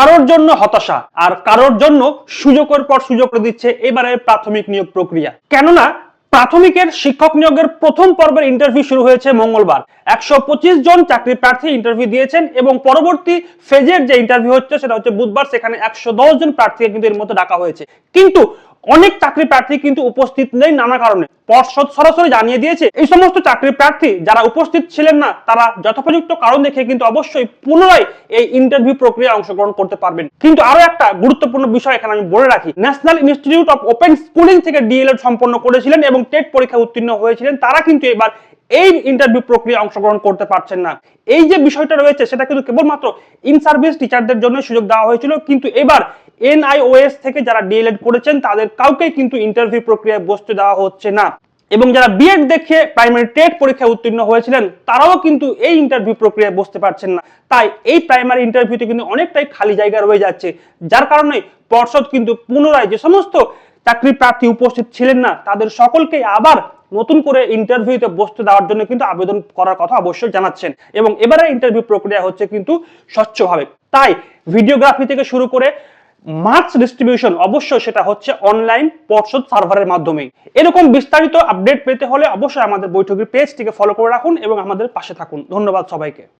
কারোর জন্য হতাশা আর কারোর জন্য সুযোগের পর সুযোগ দিচ্ছে এবারের প্রাথমিক নিয়োগ প্রক্রিয়া। কেননা প্রাথমিকের শিক্ষক নিয়োগের প্রথম পর্বের ইন্টারভিউ শুরু হয়েছে মঙ্গলবার। একশো পঁচিশ জন চাকরি প্রার্থী ইন্টারভিউ দিয়েছেন এবং পরবর্তী ফেজের যে ইন্টারভিউ হচ্ছে সেটা হচ্ছে বুধবার, সেখানে একশো দশ জন প্রার্থীকে কিন্তু এর মধ্যে ডাকা হয়েছে। কিন্তু অনেক চাকরি প্রার্থী কিন্তু উপস্থিত নেই নানা কারণে। পর্ষদ সরাসরি জানিয়ে দিয়েছে, এই সমস্ত চাকরি প্রার্থী যারা উপস্থিত ছিলেন না, তারা যথোপযুক্ত কারণ দেখে কিন্তু অবশ্যই পুনরায় এই ইন্টারভিউ প্রক্রিয়ায় অংশগ্রহণ করতে পারবেন। কিন্তু আরও একটা গুরুত্বপূর্ণ বিষয় এখানে আমি বলে রাখি। National institute of open schooling থেকে ডিএলএড সম্পন্ন করেছিলেন এবং টেট পরীক্ষা উত্তীর্ণ হয়েছিলেন, তারা কিন্তু এবার এই ইন্টারভিউ প্রক্রিয়া অংশগ্রহণ করতে পারছেন না। এই যে বিষয়টা রয়েছে, সেটা কিন্তু কেবলমাত্র ইন সার্ভিস টিচারদের জন্য সুযোগ দেওয়া হয়েছিল, কিন্তু এবার এনআইওএস থেকে যারা ডিএলএড করেছেন, তাদের কাউকে কিন্তু ইন্টারভিউ প্রক্রিয়ায় বসতে দেওয়া হচ্ছে না। এবং যারা বিএড দেখে প্রাইমারি টেট পরীক্ষায় উত্তীর্ণ হয়েছিলেন, তারাও কিন্তু এই ইন্টারভিউ প্রক্রিয়ায় বসতে পারছেন না। তাই এই প্রাইমারি ইন্টারভিউতে কিন্তু অনেকটাই খালি জায়গা রয়ে যাচ্ছে। যার কারণে পর্ষদ কিন্তু পুনরায় যে সমস্ত চাকরি প্রার্থী উপস্থিত ছিলেন না, তাদের সকলকে আবার নতুন করে ইন্টারভিউতে বসতে দেওয়ার জন্য কিন্তু আবেদন করার কথা অবশ্যই জানাচ্ছেন। এবং এবারে ইন্টারভিউ প্রক্রিয়া হচ্ছে কিন্তু স্বচ্ছভাবে। তাই ভিডিওগ্রাফি থেকে শুরু করে মার্কস ডিস্ট্রিবিউশন অবশ্যই সেটা হচ্ছে অনলাইন পর্ষদ সার্ভারের মাধ্যমে এরকম বিস্তারিত আপডেট পেতে হলে অবশ্যই আমাদের বৈঠকের পেজটিকে ফলো করে রাখুন এবং আমাদের পাশে থাকুন। ধন্যবাদ সবাইকে।